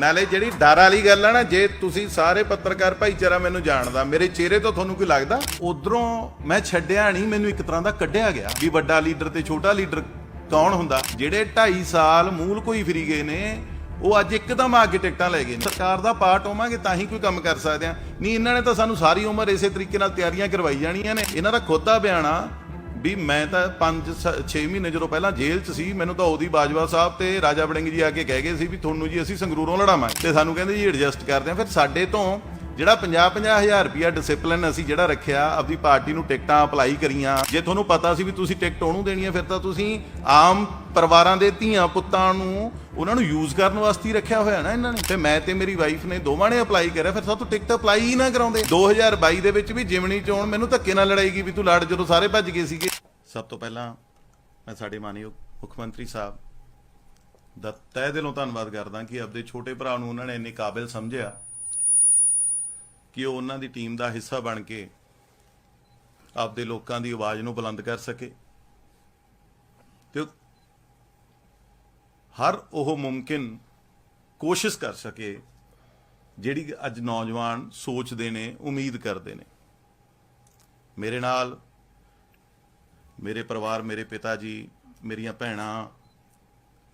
ਨਾਲੇ ਜਿਹੜੀ ਡਰ ਵਾਲੀ ਗੱਲ ਆ ਨਾ, ਜੇ ਤੁਸੀਂ ਸਾਰੇ ਪੱਤਰਕਾਰ ਭਾਈਚਾਰਾ ਮੈਨੂੰ ਜਾਣਦਾ, ਮੇਰੇ ਚਿਹਰੇ ਤੋਂ ਤੁਹਾਨੂੰ ਕੀ ਲੱਗਦਾ? ਉਧਰੋਂ ਮੈਂ ਛੱਡਿਆ ਨਹੀਂ, ਮੈਨੂੰ ਇੱਕ ਤਰ੍ਹਾਂ ਦਾ ਕੱਢਿਆ ਗਿਆ ਵੀ ਵੱਡਾ ਲੀਡਰ ਤੇ ਛੋਟਾ ਲੀਡਰ ਕੌਣ ਹੁੰਦਾ? ਜਿਹੜੇ 2.5 ਸਾਲ ਮੂਲ ਕੋਈ ਫਰੀ ਗਏ ਨੇ, ਉਹ ਅੱਜ ਇੱਕਦਮ ਆ ਕੇ ਟਿਕਟਾਂ ਲੈ ਗਏ ਨੇ। ਸਰਕਾਰ ਦਾ ਪਾਰਟ ਹੋਵਾਂਗੇ, ਤਾਂ ਹੀ ਕੋਈ ਕੰਮ ਕਰ ਸਕਦੇ ਆ। ਨਹੀਂ, ਇਹਨਾਂ ਨੇ ਤਾਂ ਸਾਨੂੰ ਸਾਰੀ ਉਮਰ ਇਸੇ ਤਰੀਕੇ ਨਾਲ ਤਿਆਰੀਆਂ ਕਰਵਾਈ ਜਾਣੀਆਂ ਨੇ। ਇਹਨਾਂ ਦਾ ਖੁਦ ਦਾ ਬਿਆਨ ਆ ਵੀ ਮੈਂ ਤਾਂ 5 6 ਮਹੀਨੇ ਜਦੋਂ ਪਹਿਲਾਂ ਜੇਲ੍ਹ 'ਚ ਸੀ, ਮੈਨੂੰ ਤਾਂ ਉਹਦੀ ਬਾਜਵਾ ਸਾਹਿਬ ਤੇ ਰਾਜਾ ਵੜਿੰਗ ਜੀ ਆ ਕੇ ਕਹਿ ਗਏ ਸੀ ਵੀ ਤੁਹਾਨੂੰ ਜੀ ਅਸੀਂ ਸੰਗਰੂਰੋਂ ਲੜਾਵਾਂਗੇ। ਤੇ ਸਾਨੂੰ ਕਹਿੰਦੇ ਜੀ ਐਡਜਸਟ ਕਰਦੇ ਆ। ਫਿਰ ਸਾਡੇ ਤੋਂ ਜਿਹੜਾ 50 ਹਜ਼ਾਰ ਰੁਪਿਆ ਡਿਸਪਲਿਨ ਅਸੀਂ ਜਿਹੜਾ ਰੱਖਿਆ, ਆਪਦੀ ਪਾਰਟੀ ਨੂੰ ਟਿਕਟਾਂ ਅਪਲਾਈ ਕਰੀਆਂ। ਜੇ ਤੁਹਾਨੂੰ ਪਤਾ ਸੀ ਵੀ ਤੁਸੀਂ ਟਿਕਟ ਉਹਨੂੰ ਦੇਣੀ ਹੈ ਫਿਰ ਤਾਂ ਤੁਸੀਂ ਆਮ ਪਰਿਵਾਰਾਂ ਦੇ ਧੀਆਂ ਪੁੱਤਾਂ ਨੂੰ, ਉਹਨਾਂ ਨੂੰ ਯੂਜ਼ ਕਰਨ ਵਾਸਤੇ ਹੀ ਰੱਖਿਆ ਹੋਇਆ ਨਾ ਇਹਨਾਂ ਨੇ। ਤੇ ਮੈਂ ਤੇ ਮੇਰੀ ਵਾਈਫ ਨੇ ਦੋਵਾਂ ਨੇ ਅਪਲਾਈ ਕਰਿਆ, ਫਿਰ ਸਾਤੋਂ ਟਿਕਟ ਅਪਲਾਈ ਹੀ ਨਾ ਕਰਾਉਂਦੇ। 2022 ਦੇ ਵਿੱਚ ਵੀ ਜਿਮਣੀ ਚੋਣ ਮੈਨੂੰ ਧੱਕੇ ਨਾਲ ਲੜਾਈ ਗਈ ਵੀ ਤੂੰ ਲੜ ਜਦੋਂ ਸਾਰੇ ਭੱਜ ਗਏ ਸੀਗੇ। ਸਭ ਤੋਂ ਪਹਿਲਾਂ ਮੈਂ ਸਾਡੇ ਮਾਨਯੋਗ ਮੁੱਖ ਮੰਤਰੀ ਸਾਹਿਬ ਦਾ ਤਹਿ ਦਿਲੋਂ ਧੰਨਵਾਦ ਕਰਦਾ ਕਿ ਆਪਦੇ ਛੋਟੇ ਭਰਾ ਨੂੰ ਉਹਨਾਂ ਨੇ ਇੰਨੇ ਕਾਬਿਲ ਸਮਝਿਆ। ਕਿ ਉਹ ਉਹਨਾਂ ਦੀ ਟੀਮ ਦਾ ਹਿੱਸਾ ਬਣ ਕੇ ਆਪਦੇ ਲੋਕਾਂ ਦੀ ਆਵਾਜ਼ ਨੂੰ ਬੁਲੰਦ ਕਰ ਸਕੇ। ਤੇ ਹਰ ਉਹ ਮੁਮਕਿਨ ਕੋਸ਼ਿਸ਼ ਕਰ ਸਕੇ, ਜਿਹੜੀ ਕਿ ਅੱਜ ਨੌਜਵਾਨ ਸੋਚਦੇ ਨੇ, ਉਮੀਦ ਕਰਦੇ ਨੇ। ਮੇਰੇ ਨਾਲ ਮੇਰੇ ਪਰਿਵਾਰ, ਮੇਰੇ ਪਿਤਾ ਜੀ, ਮੇਰੀਆਂ ਭੈਣਾਂ,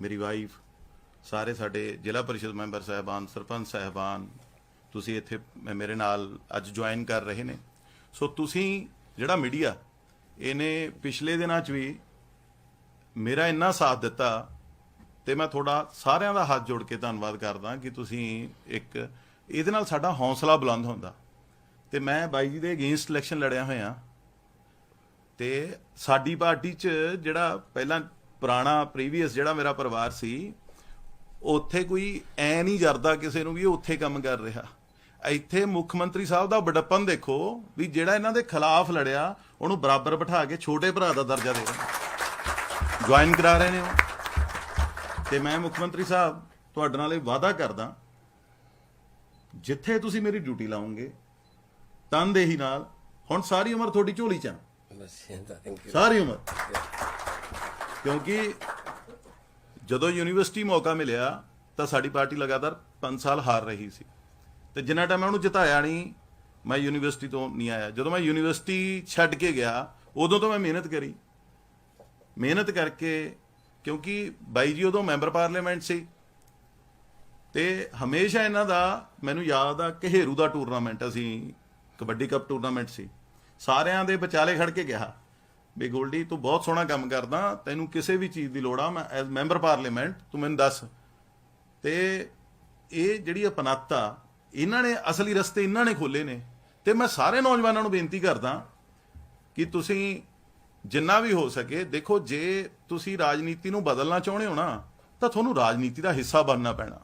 ਮੇਰੀ ਵਾਈਫ ਸਾਰੇ ਸਾਡੇ ਜ਼ਿਲ੍ਹਾ ਪਰਿਸ਼ਦ ਮੈਂਬਰ ਸਾਹਿਬਾਨ, ਸਰਪੰਚ ਸਾਹਿਬਾਨ ਤੁਸੀਂ ਇੱਥੇ ਮੇਰੇ ਨਾਲ ਅੱਜ ਜੁਆਇਨ ਕਰ ਰਹੇ ਨੇ। ਸੋ ਤੁਸੀਂ ਜਿਹੜਾ ਮੀਡੀਆ ਇਹਨੇ ਪਿਛਲੇ ਦਿਨਾਂ 'ਚ ਵੀ ਮੇਰਾ ਇੰਨਾ ਸਾਥ ਦਿੱਤਾ ਤੇ ਮੈਂ ਤੁਹਾਡਾ ਸਾਰਿਆਂ ਦਾ ਹੱਥ ਜੋੜ ਕੇ ਧੰਨਵਾਦ ਕਰਦਾ ਕਿ ਤੁਸੀਂ ਇੱਕ, ਇਹਦੇ ਨਾਲ ਸਾਡਾ ਹੌਸਲਾ ਬੁਲੰਦ ਹੁੰਦਾ। ਤੇ ਮੈਂ ਬਾਈ ਜੀ ਦੇ ਅਗੇਂਸਟ ਇਲੈਕਸ਼ਨ ਲੜਿਆ ਹੋਇਆ। ਤੇ ਸਾਡੀ ਪਾਰਟੀ 'ਚ ਜਿਹੜਾ ਪਹਿਲਾਂ ਪੁਰਾਣਾ ਪ੍ਰੀਵੀਅਸ ਜਿਹੜਾ ਮੇਰਾ ਪਰਿਵਾਰ ਸੀ, ਉੱਥੇ ਕੋਈ ਐ ਨਹੀਂ ਜਰਦਾ ਕਿਸੇ ਨੂੰ ਵੀ ਇਹ ਉੱਥੇ ਕੰਮ ਕਰ ਰਿਹਾ। ਇੱਥੇ ਮੁੱਖ ਮੰਤਰੀ ਸਾਹਿਬ ਦਾ ਬੜਪਨ ਦੇਖੋ ਵੀ ਜਿਹੜਾ ਇਹਨਾਂ ਦੇ ਖਿਲਾਫ ਲੜਿਆ ਉਹਨੂੰ ਬਰਾਬਰ ਬਿਠਾ ਕੇ ਛੋਟੇ ਭਰਾ ਦਾ ਦਰਜਾ ਦੇ ਰਹੇ ਜੁਆਇਨ ਕਰਾ ਰਹੇ ਨੇ ਉਹ। ਤੇ ਮੈਂ ਮੁੱਖ ਮੰਤਰੀ ਸਾਹਿਬ ਤੁਹਾਡੇ ਨਾਲ ਇਹ ਵਾਅਦਾ ਕਰਦਾ ਜਿੱਥੇ ਤੁਸੀਂ ਮੇਰੀ ਡਿਊਟੀ ਲਾਉਂਗੇ ਤਨਦੇਹੀ ਨਾਲ ਹੁਣ ਸਾਰੀ ਉਮਰ ਤੁਹਾਡੀ ਝੋਲੀ ਚ ਸਾਰੀ ਉਮਰ। ਕਿਉਂਕਿ ਜਦੋਂ ਯੂਨੀਵਰਸਿਟੀ ਮੌਕਾ ਮਿਲਿਆ ਤਾਂ ਸਾਡੀ ਪਾਰਟੀ ਲਗਾਤਾਰ 5 ਸਾਲ ਹਾਰ ਰਹੀ ਸੀ। ਤੇ ਜਿੰਨਾ ਟਾਈਮ ਮੈਂ ਉਹਨੂੰ ਜਿਤਾਇਆ ਨਹੀਂ, ਮੈਂ ਯੂਨੀਵਰਸਿਟੀ ਤੋਂ ਨਹੀਂ ਆਇਆ। ਜਦੋਂ ਮੈਂ ਯੂਨੀਵਰਸਿਟੀ ਛੱਡ ਕੇ ਗਿਆ, ਉਦੋਂ ਤੋਂ ਮੈਂ ਮਿਹਨਤ ਕਰੀ। ਮਿਹਨਤ ਕਰਕੇ, ਕਿਉਂਕਿ ਬਾਈ ਜੀ ਉਦੋਂ ਮੈਂਬਰ ਪਾਰਲੀਮੈਂਟ ਸੀ। ਤੇ ਹਮੇਸ਼ਾ ਇਹਨਾਂ ਦਾ, ਮੈਨੂੰ ਯਾਦ ਆ ਘੇਰੂ ਦਾ ਟੂਰਨਾਮੈਂਟ ਅਸੀਂ, ਕਬੱਡੀ ਕੱਪ ਟੂਰਨਾਮੈਂਟ ਸੀ। ਸਾਰਿਆਂ ਦੇ ਵਿਚਾਲੇ ਖੜ ਕੇ ਗਿਆ ਵੀ ਗੋਲਡੀ, ਤੂੰ ਬਹੁਤ ਸੋਹਣਾ ਕੰਮ ਕਰਦਾ, ਤੈਨੂੰ ਕਿਸੇ ਵੀ ਚੀਜ਼ ਦੀ ਲੋੜ ਆ, ਮੈਂ ਐਜ਼ ਮੈਂਬਰ ਪਾਰਲੀਮੈਂਟ ਤੂੰ ਮੈਨੂੰ ਦੱਸ। ਤੇ ਇਹ ਜਿਹੜੀ ਅਪਨੱਤਾ ਇਹਨਾਂ ਨੇ ਅਸਲੀ ਰਸਤੇ ਇਹਨਾਂ ਨੇ ਖੋਲੇ ਨੇ। ਤੇ ਮੈਂ ਸਾਰੇ ਨੌਜਵਾਨਾਂ ਨੂੰ ਬੇਨਤੀ ਕਰਦਾ ਕਿ ਤੁਸੀਂ ਜਿੰਨਾ ਵੀ ਹੋ ਸਕੇ, ਦੇਖੋ ਜੇ ਤੁਸੀਂ ਰਾਜਨੀਤੀ ਨੂੰ ਬਦਲਣਾ ਚਾਹੁੰਦੇ ਹੋ ਨਾ, ਤਾਂ ਤੁਹਾਨੂੰ ਰਾਜਨੀਤੀ ਦਾ ਹਿੱਸਾ ਬਣਨਾ ਪੈਣਾ।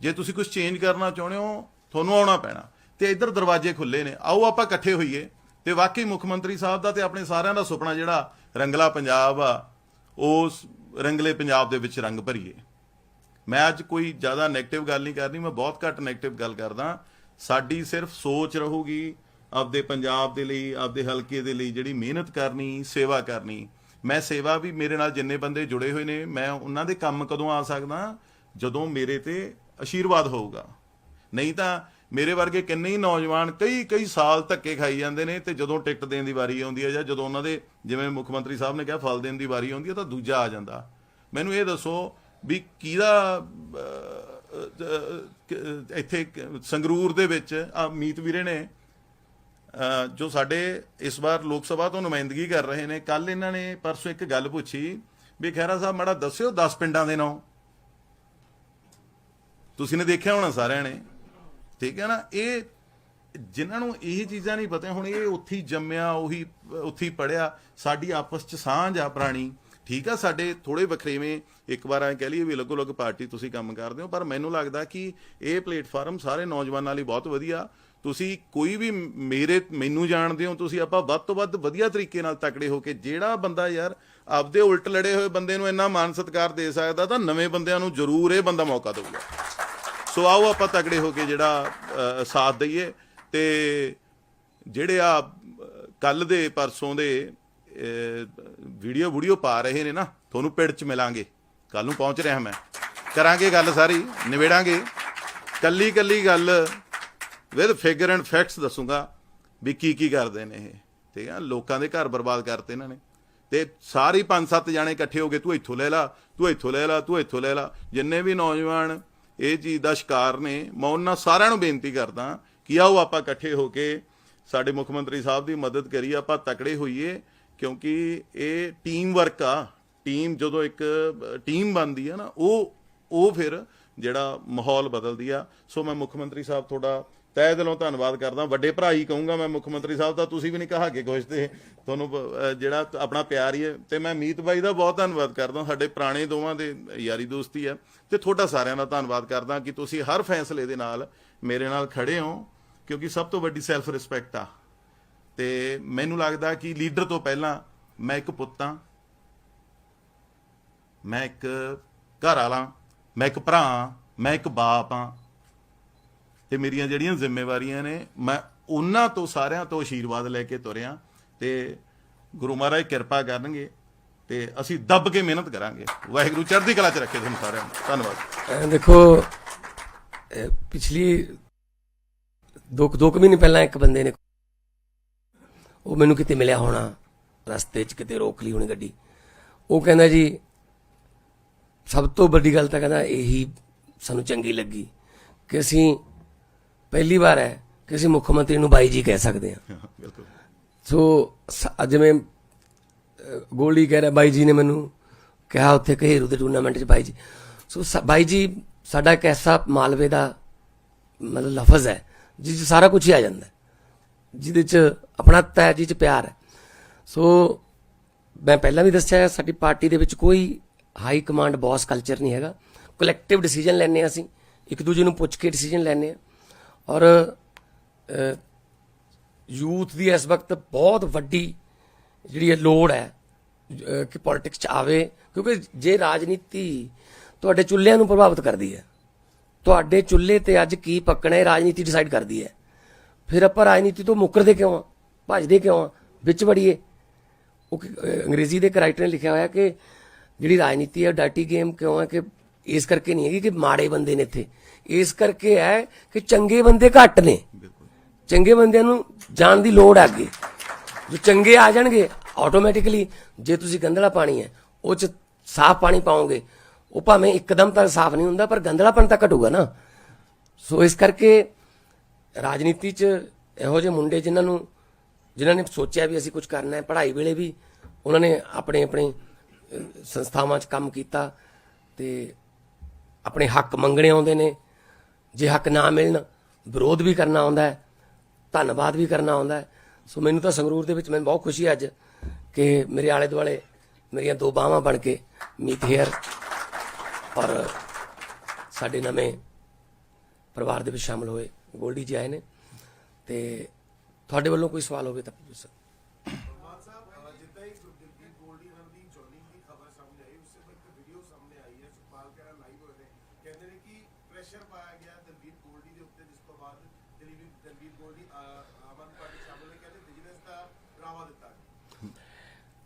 ਜੇ ਤੁਸੀਂ ਕੁਝ ਚੇਂਜ ਕਰਨਾ ਚਾਹੁੰਦੇ ਹੋ, ਤੁਹਾਨੂੰ ਆਉਣਾ ਪੈਣਾ। ਤੇ ਇੱਧਰ ਦਰਵਾਜ਼ੇ ਖੁੱਲੇ ਨੇ। ਆਓ ਆਪਾਂ ਇਕੱਠੇ ਹੋਈਏ। ਤੇ ਵਾਕਈ ਮੁੱਖ ਮੰਤਰੀ ਸਾਹਿਬ ਦਾ ਤੇ ਆਪਣੇ ਸਾਰਿਆਂ ਦਾ ਸੁਪਨਾ ਜਿਹੜਾ ਰੰਗਲਾ ਪੰਜਾਬ ਆ, ਉਸ ਰੰਗਲੇ ਪੰਜਾਬ ਦੇ ਵਿੱਚ ਰੰਗ ਭਰੀਏ। ਮੈਂ ਅੱਜ ਕੋਈ ਜ਼ਿਆਦਾ 네ਗੇਟਿਵ ਗੱਲ ਨਹੀਂ ਕਰਨੀ, ਮੈਂ ਬਹੁਤ ਘੱਟ 네ਗੇਟਿਵ ਗੱਲ ਕਰਦਾ। ਸਾਡੀ ਸਿਰਫ ਸੋਚ ਰਹੂਗੀ ਆਪਦੇ ਪੰਜਾਬ ਦੇ ਲਈ, ਆਪਦੇ ਹਲਕੇ ਦੇ ਲਈ ਜਿਹੜੀ ਮਿਹਨਤ ਕਰਨੀ, ਸੇਵਾ ਕਰਨੀ। ਮੈਂ ਸੇਵਾ ਵੀ ਮੇਰੇ ਨਾਲ ਜਿੰਨੇ ਬੰਦੇ ਜੁੜੇ ਹੋਏ ਨੇ, ਮੈਂ ਉਹਨਾਂ ਦੇ ਕੰਮ ਕਦੋਂ ਆ ਸਕਦਾ? ਜਦੋਂ ਮੇਰੇ ਤੇ ਆਸ਼ੀਰਵਾਦ ਹੋਊਗਾ। ਨਹੀਂ ਤਾਂ ਮੇਰੇ ਵਰਗੇ ਕਿੰਨੇ ਹੀ ਨੌਜਵਾਨ ਕਈ ਕਈ ਸਾਲ ਧੱਕੇ ਖਾਈ ਜਾਂਦੇ ਨੇ ਤੇ ਜਦੋਂ ਟਿਕਟ ਦੇਣ ਦੀ ਵਾਰੀ ਆਉਂਦੀ ਹੈ ਜਾਂ ਜਦੋਂ ਉਹਨਾਂ ਦੇ, ਜਿਵੇਂ ਮੁੱਖ ਮੰਤਰੀ ਸਾਹਿਬ ਨੇ ਕਿਹਾ, ਫਲ ਦੇਣ ਦੀ ਵਾਰੀ ਆਉਂਦੀ ਹੈ ਤਾਂ ਦੂਜਾ ਆ ਜਾਂਦਾ। ਮੈਨੂੰ ਇਹ ਦੱਸੋ ਵੀ ਕਿਹਦਾ ਇੱਥੇ ਸੰਗਰੂਰ ਦੇ ਵਿੱਚ ਆ ਮੀਤ ਵੀਰੇ ਨੇ ਜੋ ਸਾਡੇ ਇਸ ਵਾਰ ਲੋਕ ਸਭਾ ਤੋਂ ਨੁਮਾਇੰਦਗੀ ਕਰ ਰਹੇ ਨੇ ਕੱਲ ਇਹਨਾਂ ਨੇ ਪਰਸੋਂ ਇੱਕ ਗੱਲ ਪੁੱਛੀ ਵੀ ਖੈਰਾ ਸਾਹਿਬ ਮਾੜਾ ਦੱਸਿਓ 10 ਪਿੰਡਾਂ ਦੇ ਨਾਂ। ਤੁਸੀਂ ਨੇ ਦੇਖਿਆ ਹੋਣਾ ਸਾਰਿਆਂ ਨੇ, ਠੀਕ ਹੈ ਨਾ? ਇਹ ਜਿਨ੍ਹਾਂ ਨੂੰ ਇਹ ਚੀਜ਼ਾਂ ਨਹੀਂ ਪਤਾ ਹੁਣ ਇਹ ਉੱਥੇ ਹੀ ਜੰਮਿਆ, ਉਹੀ, ਉੱਥੇ ਹੀ ਪੜਿਆ ਸਾਡੀ ਆਪਸ ਚ ਸਾਂਝ ਆ ਪੁਰਾਣੀ। ਠੀਕ ਆ, ਸਾਡੇ ਥੋੜੇ ਵਖਰੇਵੇਂ ਇੱਕ ਵਾਰ ਐ ਕਹਿ ਲਈਏ ਵੀ ਅਲੱਗ ਅਲੱਗ ਪਾਰਟੀ ਤੁਸੀਂ ਕੰਮ ਕਰਦੇ ਹੋ, ਪਰ ਮੈਨੂੰ ਲੱਗਦਾ ਕਿ ਇਹ ਪਲੇਟਫਾਰਮ ਸਾਰੇ ਨੌਜਵਾਨਾਂ ਲਈ ਬਹੁਤ ਵਧੀਆ। ਤੁਸੀਂ ਕੋਈ ਵੀ ਮੇਰੇ, ਮੈਨੂੰ ਜਾਣਦੇ ਹੋ, ਤੁਸੀਂ ਆਪਾਂ ਵੱਧ ਤੋਂ ਵੱਧ ਵਧੀਆ ਤਰੀਕੇ ਨਾਲ ਤਕੜੇ ਹੋ ਕੇ ਜਿਹੜਾ ਬੰਦਾ ਯਾਰ ਆਪਦੇ ਉਲਟ ਲੜੇ ਹੋਏ ਬੰਦੇ ਨੂੰ ਇੰਨਾ ਮਾਨ ਸਤਿਕਾਰ ਦੇ ਸਕਦਾ, ਤਾਂ ਨਵੇਂ ਬੰਦਿਆਂ ਨੂੰ ਜ਼ਰੂਰ ਇਹ ਬੰਦਾ ਮੌਕਾ ਦੇਊਗਾ। ਸੋ ਆਓ ਆਪਾਂ ਤਕੜੇ ਹੋ ਕੇ ਜਿਹੜਾ ਸਾਥ ਦਈਏ ਤੇ ਜਿਹੜੇ ਆ ਕੱਲ ਦੇ, ਪਰਸੋਂ ਦੇ ਵੀਡੀਓ ਵੀਡੀਓ ਪਾ ਰਹੇ ਨੇ ਨਾ, ਤੁਹਾਨੂੰ ਪਿੜ ਚ ਮਿਲਾਂਗੇ। ਕੱਲ ਨੂੰ ਪਹੁੰਚ ਰਿਹਾ ਮੈਂ। ਕਰਾਂਗੇ ਗੱਲ ਸਾਰੀ, ਨਿਬੇੜਾਂਗੇ। ਕੱਲੀ ਕੱਲੀ ਗੱਲ ਵਿਦ ਫਿਗਰ ਐਂਡ ਫੈਕਟਸ ਦੱਸੂਗਾ ਵੀ ਕੀ ਕੀ ਕਰਦੇ ਨੇ ਇਹ। ਠੀਕ ਆ, ਲੋਕਾਂ ਦੇ ਘਰ ਬਰਬਾਦ ਕਰਤੇ ਇਹਨਾਂ ਨੇ। ਤੇ ਸਾਰੇ ਹੀ ਪੰਜ ਸੱਤ ਜਾਣੇ ਇਕੱਠੇ ਹੋ ਕੇ ਤੂੰ ਇੱਥੋਂ ਲੈ ਲਾ, ਤੂੰ ਇੱਥੋਂ ਲੈ ਲਾ, ਤੂੰ ਇੱਥੋਂ ਲੈ ਲਾ। ਜਿੰਨੇ ਵੀ ਨੌਜਵਾਨ ਇਹ ਚੀਜ਼ ਦਾ ਸ਼ਿਕਾਰ ਨੇ, ਮੈਂ ਉਹਨਾਂ ਸਾਰਿਆਂ ਨੂੰ ਬੇਨਤੀ ਕਰਦਾ ਕਿ ਆਓ ਆਪਾਂ ਇਕੱਠੇ ਹੋ ਕੇ ਸਾਡੇ ਮੁੱਖ ਮੰਤਰੀ ਸਾਹਿਬ ਦੀ ਮਦਦ ਕਰੀਏ ਆਪਾਂ ਤਕੜੇ ਹੋਈਏ। ਕਿਉਂਕਿ ਇਹ ਟੀਮ ਵਰਕ ਆ। ਟੀਮ ਜਦੋਂ ਇੱਕ ਟੀਮ ਬਣਦੀ ਆ ਨਾ, ਉਹ ਉਹ ਫਿਰ ਜਿਹੜਾ ਮਾਹੌਲ ਬਦਲਦੀ ਆ। ਸੋ ਮੈਂ ਮੁੱਖ ਮੰਤਰੀ ਸਾਹਿਬ ਤੁਹਾਡਾ ਤਹਿ ਦਿਲੋਂ ਧੰਨਵਾਦ ਕਰਦਾ। ਵੱਡੇ ਭਰਾ ਹੀ ਕਹੂੰਗਾ ਮੈਂ ਮੁੱਖ ਮੰਤਰੀ ਸਾਹਿਬ ਦਾ, ਤੁਸੀਂ ਵੀ ਨਹੀਂ ਕਹਾ ਕੇ ਕੁਛ ਤੇ ਤੁਹਾਨੂੰ ਜਿਹੜਾ ਆਪਣਾ ਪਿਆਰ ਹੀ ਹੈ। ਤੇ ਮੈਂ ਮੀਤ ਬਾਈ ਦਾ ਬਹੁਤ ਧੰਨਵਾਦ ਕਰਦਾ। ਸਾਡੇ ਪੁਰਾਣੇ ਦੋਵਾਂ ਦੇ ਯਾਰੀ ਦੋਸਤੀ ਹੈ ਤੇ ਤੁਹਾਡਾ ਸਾਰਿਆਂ ਦਾ ਧੰਨਵਾਦ ਕਰਦਾ ਕਿ ਤੁਸੀਂ ਹਰ ਫੈਸਲੇ ਦੇ ਨਾਲ ਮੇਰੇ ਨਾਲ ਖੜੇ ਹੋ, ਕਿਉਂਕਿ ਸਭ ਤੋਂ ਵੱਡੀ ਸੈਲਫ ਰਿਸਪੈਕਟ ਆ। ਤੇ ਮੈਨੂੰ ਲੱਗਦਾ ਕਿ ਲੀਡਰ ਤੋਂ ਪਹਿਲਾਂ ਮੈਂ ਇੱਕ ਪੁੱਤ ਹਾਂ। ਮੈਂ ਇੱਕ ਘਰ ਵਾਲਾ ਮੈਂ ਇੱਕ ਭਰਾ ਮੈਂ ਇੱਕ ਬਾਪ ਹਾਂ। ਤੇ ਮੇਰੀਆਂ ਜਿਹੜੀਆਂ ਜ਼ਿੰਮੇਵਾਰੀਆਂ ਨੇ, ਮੈਂ ਉਹਨਾਂ ਤੋਂ ਸਾਰਿਆਂ ਤੋਂ ਆਸ਼ੀਰਵਾਦ ਲੈ ਕੇ ਤੁਰਿਆ ਤੇ ਗੁਰੂ ਮਹਾਰਾਜ ਕਿਰਪਾ ਕਰਨਗੇ ਤੇ ਅਸੀਂ ਦੱਬ ਕੇ ਮਿਹਨਤ ਕਰਾਂਗੇ। ਵਾਹਿਗੁਰੂ ਚੜ੍ਹਦੀ ਕਲਾ ਚ ਰੱਖੇ ਤੁਹਾਨੂੰ ਸਾਰਿਆਂ ਨੂੰ। ਧੰਨਵਾਦ। ਦੇਖੋ ਪਿਛਲੀ ਦੋ ਦੋ ਕੁ ਮਹੀਨੇ ਪਹਿਲਾਂ ਇੱਕ ਬੰਦੇ ਨੇ ਉਹ ਮੈਨੂੰ ਕਿਤੇ ਮਿਲਿਆ ਹੋਣਾ। ਰਸਤੇ 'ਚ ਕਿਤੇ ਰੋਕ ਲਈ ਹੋਣੀ ਗੱਡੀ। ਉਹ ਕਹਿੰਦਾ ਜੀ ਸਭ ਤੋਂ ਵੱਡੀ ਗੱਲ ਤਾਂ ਕਹਿੰਦਾ ਇਹੀ ਸਾਨੂੰ ਚੰਗੀ ਲੱਗੀ ਕਿ ਅਸੀਂ ਪਹਿਲੀ ਵਾਰ ਹੈ ਕਿ ਅਸੀਂ ਮੁੱਖ ਮੰਤਰੀ ਨੂੰ ਬਾਈ ਜੀ ਕਹਿ ਸਕਦੇ ਹਾਂ। ਬਿਲਕੁਲ। ਸੋ ਜਿਵੇਂ ਗੋਲਡੀ ਕਹਿ ਰਿਹਾ ਬਾਈ ਜੀ ਨੇ ਮੈਨੂੰ ਕਿਹਾ ਉੱਥੇ ਘੇਰੂ ਦੇ ਟੂਰਨਾਮੈਂਟ 'ਚ ਬਾਈ ਜੀ। ਸੋ ਬਾਈ ਜੀ ਸਾਡਾ ਇੱਕ ਐਸਾ ਮਾਲਵੇ ਦਾ ਮਤਲਬ ਲਫ਼ਜ਼ ਹੈ ਜਿਸ ਸਾਰਾ ਕੁਝ ਹੀ ਆ ਜਾਂਦਾ ਜਿਹਦੇ 'ਚ ਆਪਣਾ ਹੈ ਜਿਹ 'ਚ ਪਿਆਰ ਹੈ। ਸੋ ਮੈਂ ਪਹਿਲਾਂ ਵੀ ਦੱਸਿਆ ਹੈ, ਸਾਡੀ ਪਾਰਟੀ ਦੇ ਵਿੱਚ ਕੋਈ ਹਾਈ ਕਮਾਂਡ ਬੌਸ ਕਲਚਰ ਨਹੀਂ ਹੈਗਾ। ਕਲੈਕਟਿਵ ਡਿਸੀਜਨ ਲੈਂਦੇ ਹਾਂ ਅਸੀਂ ਇੱਕ ਦੂਜੇ ਨੂੰ ਪੁੱਛ ਕੇ ਡਿਸੀਜਨ ਲੈਂਦੇ ਹਾਂ। ਔਰ ਯੂਥ ਦੀ ਇਸ ਵਕਤ ਬਹੁਤ ਵੱਡੀ ਜਿਹੜੀ ਇਹ ਲੋੜ ਹੈ ਅਹ, ਕਿ ਪੋਲਿਟਿਕਸ ਚ ਆਵੇ ਕਿਉਂਕਿ ਜੇ ਰਾਜਨੀਤੀ ਤੁਹਾਡੇ ਚੁੱਲ੍ਹਿਆਂ ਨੂੰ ਪ੍ਰਭਾਵਿਤ ਕਰਦੀ ਹੈ ਤੁਹਾਡੇ ਚੁੱਲ੍ਹੇ ਤੇ ਅੱਜ ਕੀ ਪੱਕਣਾ ਹੈ ਰਾਜਨੀਤੀ ਡਿਸਾਈਡ ਕਰਦੀ ਹੈ। ਫਿਰ ਆਪਾਂ ਰਾਜਨੀਤੀ ਤੋਂ ਮੁੱਕਰਦੇ ਕਿਉਂ ਆ? ਭੱਜਦੇ ਕਿਉਂ ਆ? ਵਿੱਚ ਵੜੀਏ। ਉਹ ਅੰਗਰੇਜ਼ੀ ਦੇ ਰਾਈਟਰ ਨੇ ਲਿਖਿਆ ਹੋਇਆ ਕਿ ਜਿਹੜੀ ਰਾਜਨੀਤੀ ਹੈ ਡਰਟੀ ਗੇਮ ਕਿਉਂ ਹੈ ਕਿ ਇਸ ਕਰਕੇ ਨਹੀਂ ਹੈਗੀ ਕਿ ਮਾੜੇ ਬੰਦੇ ਨੇ ਇੱਥੇ। ਇਸ ਕਰਕੇ ਹੈ ਕਿ ਚੰਗੇ ਬੰਦੇ ਘੱਟ ਨੇ। ਚੰਗੇ ਬੰਦਿਆਂ ਨੂੰ ਜਾਣ ਦੀ ਲੋੜ ਹੈ ਅੱਗੇ। ਜੋ ਚੰਗੇ ਆ ਜਾਣਗੇ ਆਟੋਮੈਟਿਕਲੀ ਜੇ ਤੁਸੀਂ ਗੰਦਲਾ ਪਾਣੀ ਹੈ ਉਹ ਚ ਸਾਫ਼ ਪਾਣੀ ਪਾਓਗੇ ਉਹ ਭਾਵੇਂ ਇੱਕਦਮ ਤਾਂ ਸਾਫ਼ ਨਹੀਂ ਹੁੰਦਾ ਪਰ ਗੰਦਲਾਪਣ ਤਾਂ ਘਟੂਗਾ ਨਾ। ਸੋ ਇਸ ਕਰਕੇ ਰਾਜਨੀਤੀ 'ਚ ਇਹੋ ਜਿਹੇ ਮੁੰਡੇ ਜਿਨ੍ਹਾਂ ਨੂੰ, ਜਿਨ੍ਹਾਂ ਨੇ ਸੋਚਿਆ ਵੀ ਅਸੀਂ ਕੁਝ ਕਰਨਾ ਹੈ, ਪੜ੍ਹਾਈ ਵੇਲੇ ਵੀ ਉਹਨਾਂ ਨੇ ਆਪਣੇ ਆਪਣੇ ਸੰਸਥਾਵਾਂ 'ਚ ਕੰਮ ਕੀਤਾ ਤੇ ਆਪਣੇ ਹੱਕ ਮੰਗਣੇ ਆਉਂਦੇ ਨੇ। ਜੇ ਹੱਕ ਨਾ ਮਿਲਣ, ਵਿਰੋਧ ਵੀ ਕਰਨਾ ਆਉਂਦਾ ਹੈ, ਧੰਨਵਾਦ ਵੀ ਕਰਨਾ ਆਉਂਦਾ ਹੈ। ਸੋ ਮੈਨੂੰ ਤਾਂ ਸੰਗਰੂਰ ਦੇ ਵਿੱਚ ਮੈਨੂੰ ਬਹੁਤ ਖੁਸ਼ੀ ਹੈ ਅੱਜ ਕਿ ਮੇਰੇ ਆਲੇ ਦੁਆਲੇ ਮੇਰੀਆਂ ਦੋ ਬਾਹਾਂ ਬਣ ਕੇ ਮੀਤ ਹੇਅਰ ਔਰ ਸਾਡੇ ਨਵੇਂ ਪਰਿਵਾਰ ਦੇ ਵਿੱਚ ਸ਼ਾਮਲ ਹੋਏ। ਗੋਲਡੀ ਜੀ ਆਏ ਨੇ ਤੇ ਤੁਹਾਡੇ ਵੱਲੋਂ ਕੋਈ ਸਵਾਲ ਹੋਵੇ ਤਾਂ ਪੁੱਛ ਸਕਦੇ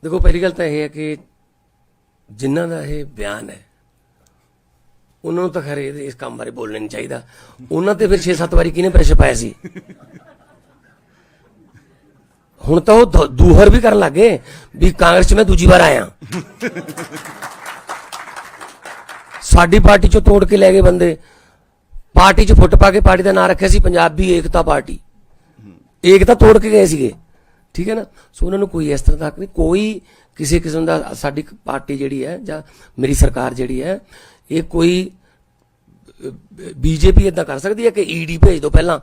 ਦੇਖੋ, ਪਹਿਲੀ ਗੱਲ ਤਾਂ ਇਹ ਹੈ ਕਿ ਜਿਨ੍ਹਾਂ ਦਾ ਇਹ ਬਿਆਨ ਹੈ ਉਹਨਾਂ ਨੂੰ ਤਾਂ ਖੈਰ ਇਹਦੇ- ਇਸ ਕੰਮ ਬਾਰੇ ਬੋਲਣਾ ਨਹੀਂ ਚਾਹੀਦਾ। ਉਹਨਾਂ ਤੇ ਫਿਰ 6-7 ਵਾਰੀ ਕਿਹਨੇ ਪ੍ਰੈਸ਼ਰ ਪਾਇਆ ਸੀ? ਹੁਣ ਤਾਂ ਉਹ ਦ- ਦੂਹਰ ਵੀ ਕਰਨ ਲੱਗੇ ਵੀ ਕਾਂਗਰਸ 'ਚ ਮੈਂ ਦੂਜੀ ਵਾਰ ਆਇਆ। ਸਾਡੀ ਪਾਰਟੀ 'ਚੋਂ ਤੋੜ ਕੇ ਲੈ ਗਏ ਬੰਦੇ। ਪਾਰਟੀ 'ਚ ਫੁੱਟ ਪਾ ਕੇ ਪਾਰਟੀ ਦਾ ਨਾਂ ਰੱਖਿਆ ਸੀ ਪੰਜਾਬੀ ਏਕਤਾ ਪਾਰਟੀ। ਏਕਤਾ ਤੋੜ ਕੇ ਗਏ ਸੀਗੇ। ਠੀਕ ਹੈ ਨਾ? ਸੋ ਉਹਨਾਂ ਨੂੰ ਕੋਈ ਇਸ ਤਰ੍ਹਾਂ ਦਾ ਹੱਕ ਨਹੀਂ। ਕੋਈ ਕਿਸੇ ਕਿਸਮ ਦਾ ਸਾਡੀ ਪਾਰਟੀ ਜਿਹੜੀ ਹੈ ਜਾਂ ਮੇਰੀ ਸਰਕਾਰ ਜਿਹੜੀ ਹੈ ਇਹ ਕੋਈ ਬੀਜੇਪੀ ਇਦਾਂ ਕਰ ਸਕਦੀ ਹੈ ਕਿ ਈਡੀ ਭੇਜ ਦਿਓ ਪਹਿਲਾਂ?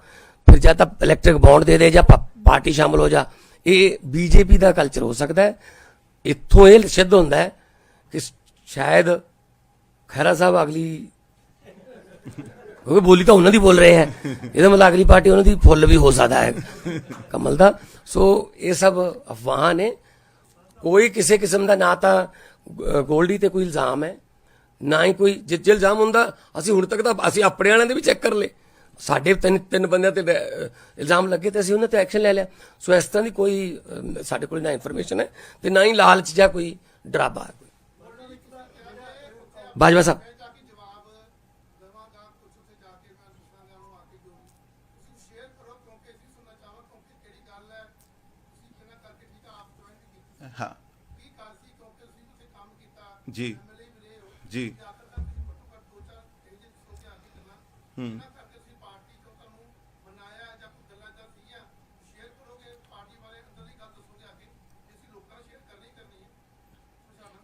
ਫਿਰ ਜਾਂ ਤਾਂ ਇਲੈਕਟ੍ਰਿਕ ਬੌਂਡ ਦੇ ਦੇ ਜਾਂ ਪਾਰਟੀ ਸ਼ਾਮਲ ਹੋ ਜਾ। ਇਹ ਬੀਜੇਪੀ ਦਾ ਕਲਚਰ ਹੋ ਸਕਦਾ ਹੈ। ਇੱਥੋਂ ਇਹ ਸਿੱਧ ਹੁੰਦਾ ਹੈ ਕਿ ਸ਼ਾਇਦ ਖਹਿਰਾ ਸਾਹਿਬ ਅਗਲੀ, ਕਿਉਂਕਿ ਬੋਲੀ ਤਾਂ ਉਹਨਾਂ ਦੀ ਬੋਲ ਰਹੇ ਹੈ। ਇਹਦਾ ਮਤਲਬ ਅਗਲੀ ਪਾਰਟੀ ਉਹਨਾਂ ਦੀ ਫੁੱਲ ਵੀ ਹੋ ਸਕਦਾ ਹੈ, ਕਮਲ ਦਾ। ਸੋ ਇਹ ਸਭ ਅਫਵਾਹਾਂ ਨੇ। ਕੋਈ ਕਿਸੇ ਕਿਸਮ ਦਾ ਨਾ ਤਾਂ ਗੋਲਡੀ ਤੇ ਕੋਈ ਇਲਜ਼ਾਮ ਹੈ। ਨਾ ਹੀ ਕੋਈ ਜੇ ਜੇ ਇਲਜ਼ਾਮ ਹੁੰਦਾ। ਅਸੀਂ ਹੁਣ ਤੱਕ ਤਾਂ ਅਸੀਂ ਆਪਣੇ ਵਾਲਿਆਂ ਦੇ ਵੀ ਚੈੱਕ ਕਰ ਲਏ। ਸਾਡੇ ਤਿੰਨ ਤਿੰਨ ਬੰਦਿਆਂ ਤੇ ਇਲਜ਼ਾਮ ਲੱਗੇ ਤੇ ਅਸੀਂ ਉਹਨਾਂ ਤੇ ਐਕਸ਼ਨ ਲੈ ਲਿਆ। ਸੋ ਇਸ ਤਰ੍ਹਾਂ ਦੀ ਕੋਈ ਸਾਡੇ ਕੋਲ ਨਾ ਇਨਫੋਰਮੇਸ਼ਨ ਹੈ ਤੇ ਨਾ ਹੀ ਲਾਲਚ ਜਾਂ ਕੋਈ ਡਰਾਵਾ ਹੈ। ਕੋਈ ਬਾਜਵਾ ਸਾਹਿਬ। ਹੈ। ਜੀ। ਜੀ। ਹੀ।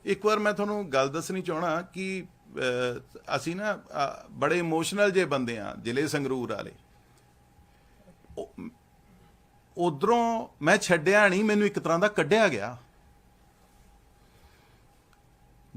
ਇੱਕ ਵਾਰ ਮੈਂ ਤੁਹਾਨੂੰ ਗੱਲ ਦੱਸਣੀ ਚਾਹਣਾ ਕਿ ਅਸੀਂ ਨਾ ਬੜੇ ਇਮੋਸ਼ਨਲ ਜੇ ਬੰਦੇ ਆ ਜ਼ਿਲ੍ਹੇ ਸੰਗਰੂਰ ਵਾਲੇ। ਉਧਰੋਂ ਮੈਂ ਛੱਡਿਆ ਨਹੀਂ ਮੈਨੂੰ ਇੱਕ ਤਰ੍ਹਾਂ ਦਾ ਕੱਢਿਆ ਗਿਆ।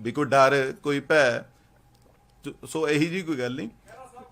ਵੀ ਕੋਈ ਡਰ ਕੋਈ ਭੈ ਤ- ਸੋ ਇਹੀ ਜੀ ਕੋਈ ਗੱਲ ਨਹੀਂ।